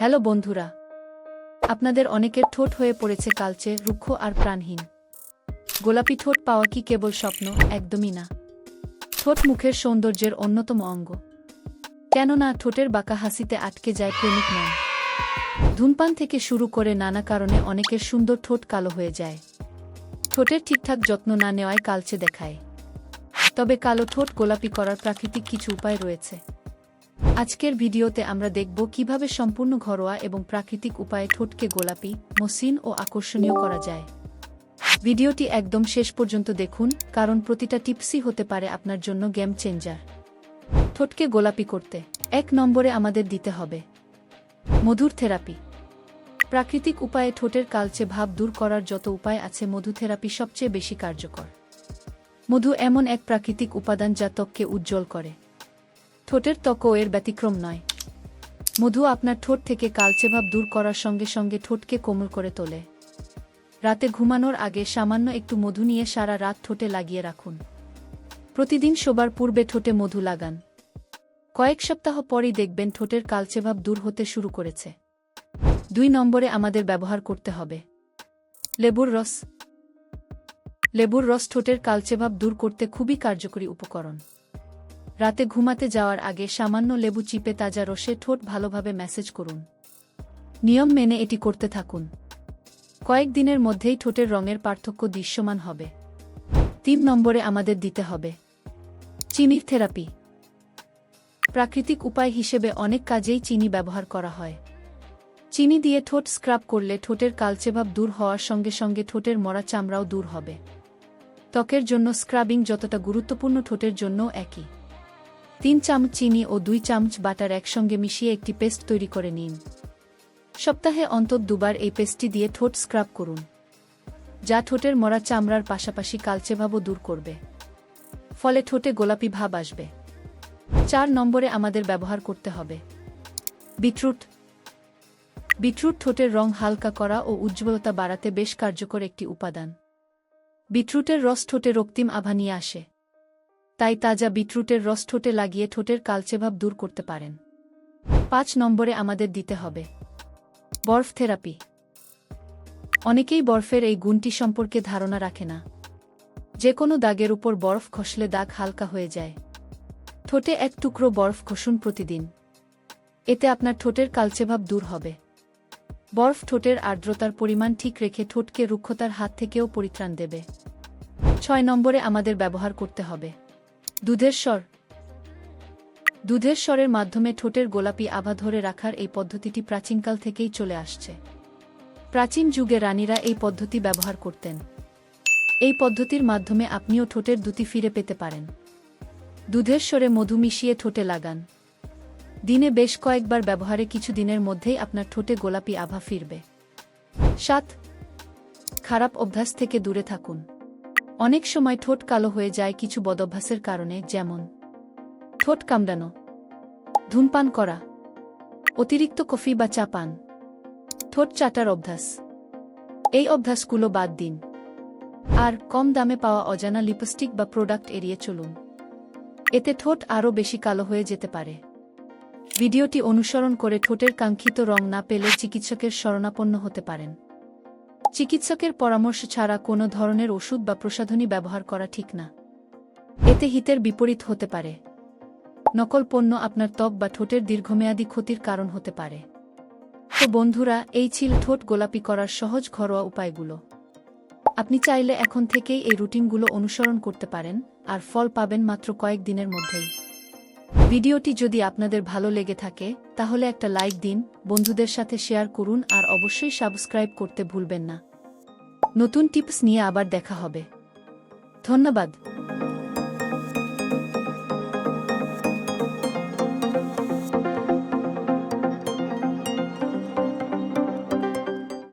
Hello বন্ধুরা। আপনাদের অনেকের ঠোঁট হয়ে পড়েছে কালচে, রুক্ষ আর প্রাণহীন। গোলাপি ঠোঁট পাওয়া কি কেবল স্বপ্ন? একদমই না। ঠোঁট মুখের সৌন্দর্যের অন্যতম অঙ্গ। কেননা ঠোঁটের বাঁকা হাসিতে আটকে যায় প্রেমিক মন। ধূমপান থেকে শুরু করে নানা কারণে অনেকের সুন্দর ঠোঁট কালো হয়ে যায়। ঠোঁটের ঠিকঠাক যত্ন না নেওয়ায় কালচে দেখায়। তবে কালো ঠোঁট গোলাপি করার প্রাকৃতিক কিছু উপায় রয়েছে। আজকের ভিডিওতে আমরা দেখব কীভাবে সম্পূর্ণ ঘরোয়া এবং প্রাকৃতিক উপায়ে ঠোঁটকে গোলাপি, মসৃণ ও আকর্ষণীয় করা যায়। ভিডিওটি একদম শেষ পর্যন্ত দেখুন, কারণ প্রতিটা টিপসই হতে পারে আপনার জন্য গেম চেঞ্জার ঠোঁটকে গোলাপি করতে এক নম্বরে আমাদের দিতে হবে মধুর থেরাপি। প্রাকৃতিক উপায়ে ঠোঁটের কালচে ভাব দূর করার যত উপায় আছে মধু থেরাপি সবচেয়ে বেশি কার্যকর। মধু এমন এক প্রাকৃতিক উপাদান যা ত্বককে উজ্জ্বল করে। ঠোঁটের ত্বকও এর ব্যতিক্রম নয়। মধু আপনার ঠোঁট থেকে কালচে ভাব দূর করার সঙ্গে সঙ্গে ঠোঁটকে কোমল করে তোলে। রাতে ঘুমানোর আগে সামান্য একটু মধু নিয়ে সারা রাত ঠোঁটে লাগিয়ে রাখুন। প্রতিদিন শোবার পূর্বে ঠোঁটে মধু লাগান। কয়েক সপ্তাহ পরই দেখবেন ঠোঁটের কালচে ভাব দূর হতে শুরু করেছে। দুই নম্বরে আমাদের ব্যবহার করতে হবে। লেবুর রস। লেবুর রস ঠোঁটের কালচে ভাব দূর করতে খুবই কার্যকরী উপকরণ। রাতে ঘুমাতে যাওয়ার আগে সামান্য লেবু চিপে তাজা রসে ঠোঁট ভালোভাবে ম্যাসেজ করুন। নিয়ম মেনে এটি করতে থাকুন। কয়েক দিনের মধ্যেই ঠোঁটের রঙের পার্থক্য দৃশ্যমান হবে। তিন নম্বরে আমাদের দিতে হবে চিনির থেরাপি। প্রাকৃতিক উপায় হিসেবে অনেক কাজেই চিনি ব্যবহার করা হয়। চিনি দিয়ে ঠোঁট স্ক্রাব করলে ঠোঁটের কালচেভাব দূর হওয়ার সঙ্গে সঙ্গে ঠোঁটের মরা চামড়াও দূর হবে। ত্বকের জন্য স্ক্রাবিং যতটা গুরুত্বপূর্ণ ঠোঁটের জন্যও একই। তিন চামচ চিনি ও দুই চামচ বাটার একসঙ্গে মিশিয়ে একটি পেস্ট তৈরি করে নিন। সপ্তাহে অন্তত দুবার এই পেস্টটি দিয়ে ঠোঁট স্ক্রাব করুন। যা ঠোঁটের মরা চামড়ার পাশাপাশি কালচেভাবও দূর করবে। ফলে ঠোঁটে গোলাপি ভাব আসবে। চার নম্বরে আমাদের ব্যবহার করতে হবে। বিটরুট। বিটরুট ঠোঁটের রং হালকা করা ও উজ্জ্বলতা বাড়াতে বেশ কার্যকর একটি উপাদান। বিটরুটের রস ঠোঁটে রক্তিম আভা নিয়ে আসে। তাই তাজা বিটরুটের রস ঠোঁটে লাগিয়ে ঠোঁটের কালচেভাব দূর করতে পারেন। পাঁচ নম্বরে আমাদের দিতে হবে বরফ থেরাপি। অনেকেই বরফের এই গুণটি সম্পর্কে ধারণা রাখে না। যে কোনো দাগের উপর বরফ খসলে দাগ হালকা হয়ে যায়। ঠোঁটে এক টুকরো বরফ ঘষুন প্রতিদিন। এতে আপনার ঠোঁটের কালচেভাব দূর হবে। বরফ ঠোঁটের আর্দ্রতার পরিমাণ ঠিক রেখে ঠোঁটকে রুক্ষতার হাত থেকেও পরিত্রাণ দেবে। ছয় নম্বরে আমাদের ব্যবহার করতে হবে। দুধের স্বর। দুধের স্বরের মাধ্যমে ঠোঁটের গোলাপি আভা ধরে রাখার এই পদ্ধতিটি প্রাচীনকাল থেকেই চলে আসছে। প্রাচীন যুগে রানীরা এই পদ্ধতি ব্যবহার করতেন। এই পদ্ধতির মাধ্যমে আপনিও ঠোঁটের দুটি ফিরে পেতে পারেন। দুধের স্বরে মধু মিশিয়ে ঠোঁটে লাগান। দিনে বেশ কয়েকবার ব্যবহারে কিছু দিনের মধ্যেই আপনার ঠোঁটে গোলাপি আভা ফিরবে। সাত, খারাপ অভ্যাস থেকে দূরে থাকুন। অনেক সময় ঠোঁট কালো হয়ে যায় কিছু বদভ্যাসের কারণে, যেমন ঠোঁট কামড়ানো, ধূমপান করা, অতিরিক্ত কফি বা চা পান, ঠোঁট চাটার অভ্যাস। এই অভ্যাসগুলো বাদ দিন। আর কম দামে পাওয়া অজানা লিপস্টিক বা প্রোডাক্ট এড়িয়ে চলুন। এতে ঠোঁট আরও বেশি কালো হয়ে যেতে পারে। ভিডিওটি অনুসরণ করে ঠোঁটের কাঙ্ক্ষিত রং না পেলে চিকিৎসকের শরণাপন্ন হতে পারেন। চিকিৎসকের পরামর্শ ছাড়া কোনো ধরনের ওষুধ বা প্রসাধনী ব্যবহার করা ঠিক না। এতে হিতের বিপরীত হতে পারে। নকল পণ্য আপনার ত্বক বা ঠোঁটের দীর্ঘমেয়াদী ক্ষতির কারণ হতে পারে। তো বন্ধুরা, এই ছিল ঠোঁট গোলাপি করার সহজ ঘরোয়া উপায়গুলো। আপনি চাইলে এখন থেকেই এই রুটিনগুলো অনুসরণ করতে পারেন, আর ফল পাবেন মাত্র কয়েক দিনের মধ্যেই। ভিডিওটি যদি আপনাদের ভালো লেগে থাকে, তাহলে একটা লাইক দিন, বন্ধুদের সাথে শেয়ার করুন আর অবশ্যই সাবস্ক্রাইব করতে ভুলবেন না। নতুন টিপস নিয়ে আবার দেখা হবে। ধন্যবাদ।